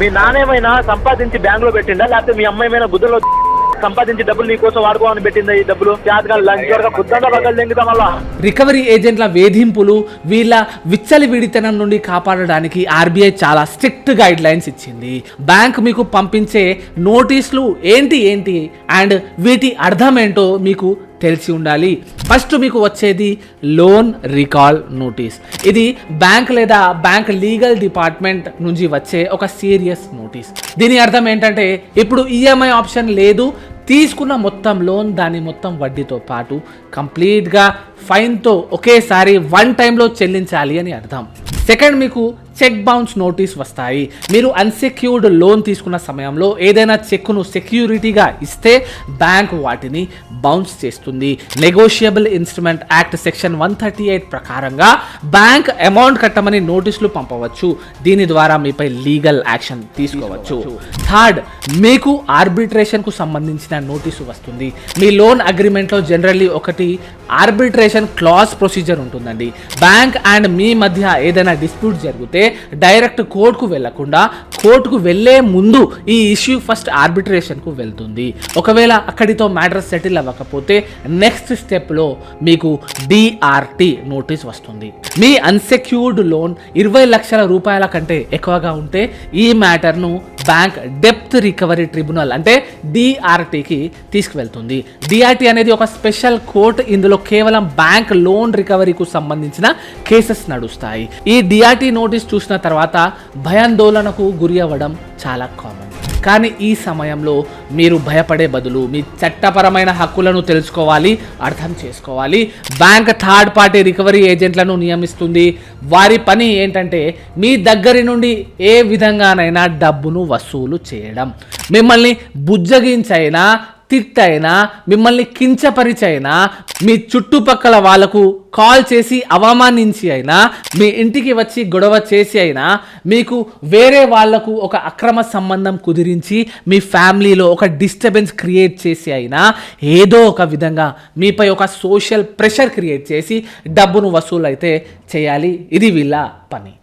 మీ నానేమైనా సంపాదించి బ్యాంక్లో పెట్టిందా లేకపోతే మీ అమ్మాయిమైనా బుద్ధులో సంపాదించి డబ్బులు నీకోసం వాడుకోవాలని పెట్టిందా ఈ డబ్బులు? లంచ్ రికవరీ ఏజెంట్ల వేధింపులు వీళ్ళ విచ్చలి విడితనం నుండి కాపాడడానికి ఆర్బీఐ చాలా స్ట్రిక్ట్ గైడ్ లైన్స్ ఇచ్చింది. బ్యాంక్ మీకు పంపించే నోటీసులు ఏంటి ఏంటి? అండ్ వీటి అర్థం ఏంటో మీకు తెలిసి ఉండాలి. ఫస్ట్ మీకు వచ్చేది లోన్ రికాల్ నోటీస్. ఇది బ్యాంక్ లేదా బ్యాంక్ లీగల్ డిపార్ట్మెంట్ నుంచి వచ్చే ఒక సీరియస్ నోటీస్. దీని అర్థం ఏంటంటే ఇప్పుడు ఈఎంఐ ఆప్షన్ లేదు తీసుకున్న మొత్తం లోన్ దాని మొత్తం వడ్డీతో పాటు కంప్లీట్గా ఫైన్తో ఒకేసారి వన్ టైంలో చెల్లించాలి అని అర్థం. సెకండ్ మీకు చెక్ బౌన్స్ నోటీస్ వస్తాయి. మీరు అన్సెక్యూర్డ్ లోన్ తీసుకున్న సమయంలో ఏదైనా చెక్కును సెక్యూరిటీగా ఇస్తే బ్యాంక్ వాటిని బౌన్స్ చేస్తుంది. Negotiable instrument act section one thirty eight ప్రకారంగా బ్యాంక్ అమౌంట్ కట్టమని నోటీసులు పంపవచ్చు. దీని ద్వారా మీపై లీగల్ యాక్షన్ తీసుకోవచ్చు. థర్డ్ మీకు ఆర్బిట్రేషన్కు సంబంధించిన నోటీసు వస్తుంది. మీ లోన్ అగ్రిమెంట్లో జనరల్లీ ఒకటి ఆర్బిట్రేషన్ క్లాస్ ప్రొసీజర్ ఉంటుందండి. బ్యాంక్ అండ్ మీ మధ్య ఏదైనా డిస్ప్యూట్ జరిగితే డైరెక్ట్ కోర్టుకు వెళ్ళకుండా కోర్టుకు వెళ్ళే ముందు ఈ ఇష్యూ ఫస్ట్ ఆర్బిట్రేషన్కు వెళ్తుంది. ఒకవేళ అక్కడితో మ్యాటర్ సెటిల్ అవ్వకపోతే నెక్స్ట్ స్టెప్లో మీకు డిఆర్టీ నోటీస్ వస్తుంది. మీ అన్సెక్యూర్డ్ లోన్ ఇరవై లక్షల రూపాయల కంటే ఎక్కువగా ఉంటే ఈ మ్యాటర్ను బ్యాంక్ డెప్త్ రికవరీ ట్రిబ్యునల్ అంటే డిఆర్టీకి తీసుకువెళ్తుంది. డిఆర్టీ అనేది ఒక స్పెషల్ కోర్ట్. ఇందులో కేవలం బ్యాంక్ లోన్ రికవరీకు సంబంధించిన కేసెస్ నడుస్తాయి. ఈ డిఆర్టీ నోటీస్ చూసిన తర్వాత భయాందోళనకు గురి అవ్వడం చాలా కామన్ కానీ ఈ సమయంలో మీరు భయపడే బదులు మీ చట్టపరమైన హక్కులను తెలుసుకోవాలి అర్థం చేసుకోవాలి. బ్యాంక్ థర్డ్ పార్టీ రికవరీ ఏజెంట్లను నియమిస్తుంది. వారి పని ఏంటంటే మీ దగ్గరి నుండి ఏ విధంగానైనా డబ్బును వసూలు చేయడం. మిమ్మల్ని బుజ్జగించైనా తిట్టైనా మిమ్మల్ని కించపరిచైనా మీ చుట్టుపక్కల వాళ్ళకు కాల్ చేసి అవమానించి అయినా మీ ఇంటికి వచ్చి గొడవ చేసి అయినా మీకు వేరే వాళ్ళకు ఒక అక్రమ సంబంధం కుదిరించి మీ ఫ్యామిలీలో ఒక డిస్టర్బెన్స్ క్రియేట్ చేసి అయినా ఏదో ఒక విధంగా మీపై ఒక సోషల్ ప్రెషర్ క్రియేట్ చేసి డబ్బును వసూలు అయితే చేయాలి. ఇది వీళ్ళ పని.